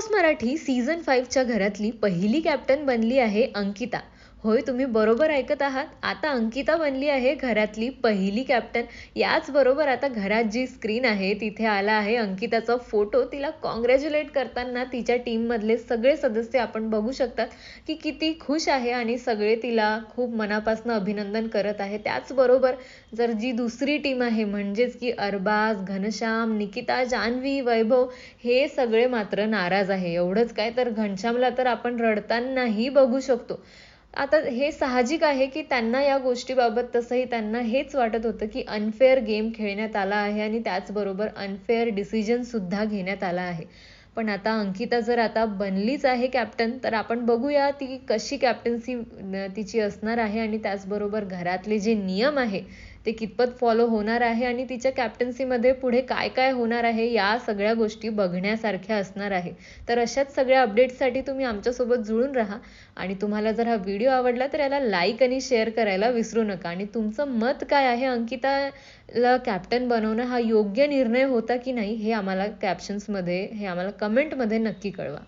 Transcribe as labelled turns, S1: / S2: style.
S1: Boss Marathi season फाईव्हच्या घरातली पहिली captain बनली आहे अंकिता. होय तुम्ही बरोबर ऐकत आहात. आता अंकिता बनली आहे घरातली पहिली कॅप्टन याचबरोबर आता घरात जी स्क्रीन आहे तिथे आला आहे अंकिताचा फोटो तिला कॉंग्रॅच्युलेट करताना तिच्या टीममधले सगळे सदस्य आपण बघू शकतात की किती खुश आहे आणि सगळे तिला खूप मनापासून अभिनंदन करत आहे. त्याचबरोबर जर जी दुसरी टीम आहे म्हणजेच की अरबाज घनश्याम निकिता जान्हवी वैभव हे सगळे मात्र नाराज आहे. एवढंच काय तर घनश्यामला तर आपण रडतानाही बघू शकतो. आता हे साहजिक आहे की त्यांना या गोष्टीबाबत तसंही त्यांना हेच वाटत होतं की अनफेअर गेम खेळण्यात आला आहे आणि त्याचबरोबर अनफेअर डिसिजनसुद्धा घेण्यात आला आहे. पण आता अंकिता जर आता बनलीच आहे कॅप्टन तर आपण बघूया ती कशी कॅप्टन्सी तिची असणार आहे आणि त्याचबरोबर घरातले जे नियम आहे ते कितपत फॉलो होणार आहे आणि तिच्या कॅप्टन्सीमध्ये पुढे काय काय होणार आहे या सगळ्या गोष्टी बघण्यासारख्या असणार आहे. तर अशाच सगळ्या अपडेट्ससाठी तुम्ही आमच्यासोबत जुळून राहा आणि तुम्हाला जर हा व्हिडिओ आवडला तर याला लाईक आणि शेअर करायला विसरू नका. आणि तुमचं मत काय आहे? अंकिताला कॅप्टन बनवणं हा योग्य निर्णय होता की नाही हे आम्हाला कॅप्शन्समध्ये हे आम्हाला कमेंटमध्ये नक्की कळवा.